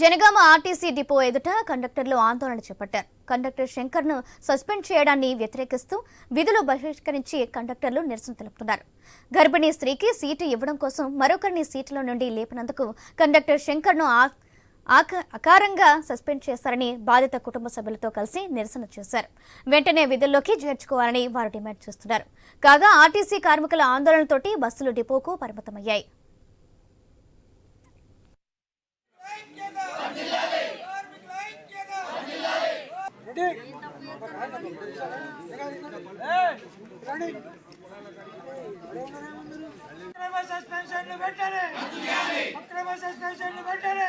Janagama RTC depot ఎదుట కండక్టర్లు ఆందోళన చేపట్టారు. కండక్టర్ శంకర్ను సస్పెండ్ చేయడాన్ని వ్యతిరేకిస్తూ విధులు బహిష్కరించి కండక్టర్లు నిరసన తెలుపుతున్నారు. గర్భిణీ స్త్రీకి సీటు ఇవ్వడం కోసం మరొకరిని సీటులో నుండి లేపినందుకు కండక్టర్ శంకర్ను అకారంగా సస్పెండ్ చేశారని బాధిత కుటుంబ సభ్యులతో కలిసి నిరసన చేశారు. వెంటనే విధుల్లోకి చేర్చుకోవాలని వారు డిమాండ్ చేస్తున్నారు. కాగా ఆర్టీసీ కార్మికుల ఆందోళనతోటి బస్సులు డిపోకు పరిమితమయ్యాయి అక్రమ సస్పెన్షన్లు వెంటనే అక్రమ సస్పెన్షన్లు వెంటనే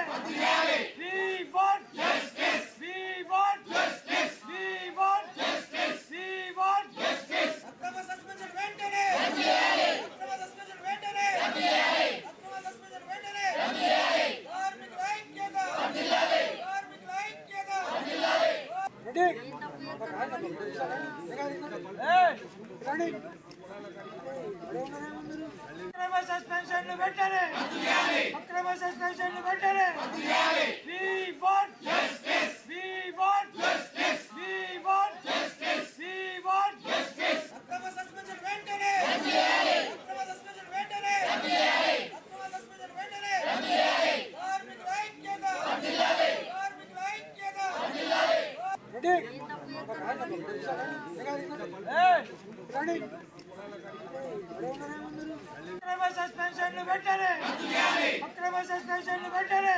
We want justice. We want justice. We want justice. We want justice. అక్రమ సస్పెన్షన్ వెంటనే అక్రమ సస్పెన్షన్ వెంటనే అక్రమ సస్పెన్షన్ వెంటనే కార్మికుల ఐక్యత కార్మికుల ఐక్యత రెడీ అక్రమ సస్పెన్షన్లు పెట్టాలి అక్రమ సస్పెన్షన్లు పెట్టాలి సస్పెన్షన్లు వెంటనే అక్రమ సస్పెన్షన్లు వెంటనే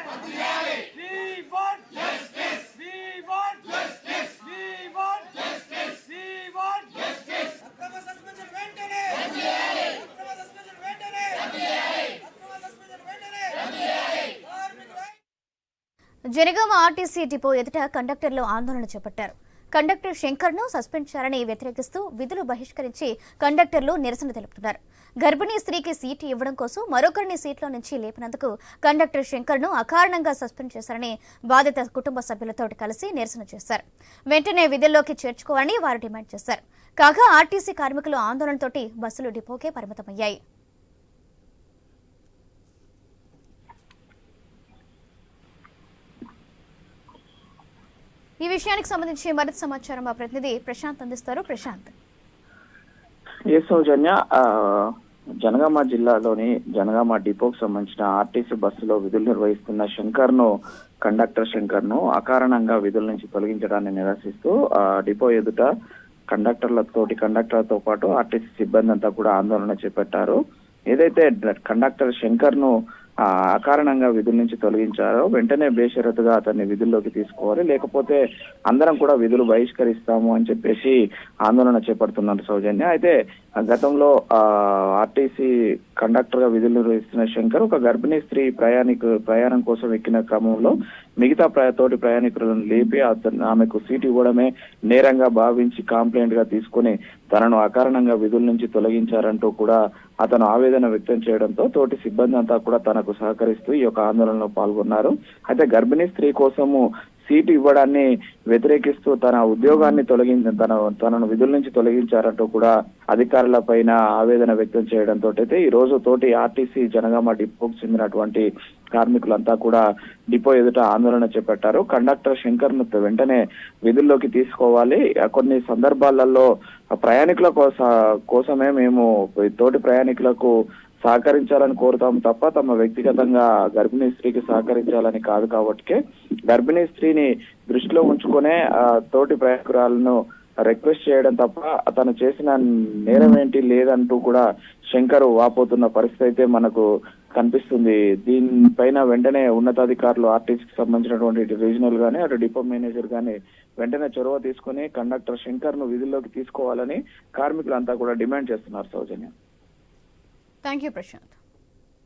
జనగామ ఆర్టీసీ డిపో ఎదుట కండక్టర్లు ఆందోళన చేపట్టారు. కండక్టర్ శంకర్ను సస్పెండ్ చేయాలని వ్యతిరేకిస్తూ విధులు బహిష్కరించి కండక్టర్లు నిరసన తెలుపుతున్నారు. గర్భిణీ స్త్రీకి సీటు ఇవ్వడం కోసం మరొకరిని సీట్లో నుంచి లేపినందుకు కండక్టర్ శంకర్ను అకారణంగా సస్పెండ్ చేశారని బాధిత కుటుంబ సభ్యులతో కలిసి నిరసన చేశారు. వెంటనే విధుల్లోకి చేర్చుకోవాలని వారు డిమాండ్ చేశారు. కాగా ఆర్టీసీ కార్మికులు ఆందోళనతోటి బస్సులు డిపోకే పరిమితమయ్యాయి. ఈ విషయానికి సంబంధించి మరింత సమాచారం మా ప్రతినిధి ప్రశాంత్ అందిస్తారు. ప్రశాంత్. ఏ సౌజన్య ఆ, జనగామ జిల్లాలోని జనగామ డిపోకు సంబంధించిన ఆర్టీసీ బస్సులో విధులు నిర్వహిస్తున్న శంకర్ను కండక్టర్ శంకర్ను అకారణంగా విధుల నుంచి తొలగించడాన్ని నిరసిస్తూ ఆ, డిపో ఎదుట కండక్టర్లతోటి కండక్టర్లతో పాటు ఆర్టీసీ సిబ్బంది అంతా కూడా ఆందోళన చేపట్టారు. ఏదైతే కండక్టర్ శంకర్ను అకారణంగా విధుల నుంచి తొలగించారో వెంటనే బేషరతుగా అతన్ని విధుల్లోకి తీసుకోవాలి. లేకపోతే అందరం కూడా విధులు బహిష్కరిస్తాము అని చెప్పేసి ఆందోళన చేపడుతున్నారు సౌజన్య. అయితే ఆ గతంలో ఆ ఆర్టీసీ కండక్టర్గా విధులు నిర్వహిస్తున్న శంకర్ ఒక గర్భిణీ స్త్రీ ప్రయాణికు ప్రయాణం కోసం ఎక్కిన క్రమంలో మిగతా ప్ర- తోటి ప్రయాణికులను లేపి అతను ఆమెకు సీట్ ఇవ్వడమే నేరంగా భావించి కంప్లైంట్గా తీసుకుని తనను అకారణంగా విధుల నుంచి తొలగించారంటూ కూడా అతను ఆవేదన వ్యక్తం చేయడంతో తోటి సిబ్బంది అంతా కూడా తనకు సహకరిస్తూ ఈ యొక్క ఆందోళనలో పాల్గొన్నారు. అయితే గర్భిణీ స్త్రీ కోసము సీటు ఇవ్వడాన్ని వ్యతిరేకిస్తూ తన ఉద్యోగాన్ని తొలగించ తన తనను విధుల నుంచి తొలగించారంటూ కూడా అధికారుల పైన ఆవేదన వ్యక్తం చేయడంతో అయితే ఈ రోజు తోటి ఆర్టీసీ జనగామ డిపోకు చెందినటువంటి కార్మికులంతా కూడా డిపో ఎదుట ఆందోళన చేపట్టారు. కండక్టర్ శంకర్ను వెంటనే విధుల్లోకి తీసుకోవాలి. కొన్ని సందర్భాలలో ప్రయాణికుల కోస కోసమే మేము తోటి ప్రయాణికులకు సహకరించాలని కోరుతాం తప్ప తమ వ్యక్తిగతంగా గర్భిణీ స్త్రీకి సహకరించాలని కాదు కాబట్టి గర్భిణీ స్త్రీని దృష్టిలో ఉంచుకునే ఆ, తోటి ప్రయాణికురాలను రిక్వెస్ట్ చేయడం తప్ప అతను చేసిన నేరం ఏంటి లేదంటూ కూడా శంకర్ వాపోతున్న పరిస్థితి అయితే మనకు కనిపిస్తుంది. దీనిపైన వెంటనే ఉన్నతాధికారులు ఆర్టీసీకి సంబంధించినటువంటి రీజనల్ గానీ అటు డిపో మేనేజర్ గానీ వెంటనే చొరవ తీసుకుని కండక్టర్ శంకర్ను విధుల్లోకి తీసుకోవాలని కార్మికులంతా కూడా డిమాండ్ చేస్తున్నారు సౌజన్య. Thank you, Prashant.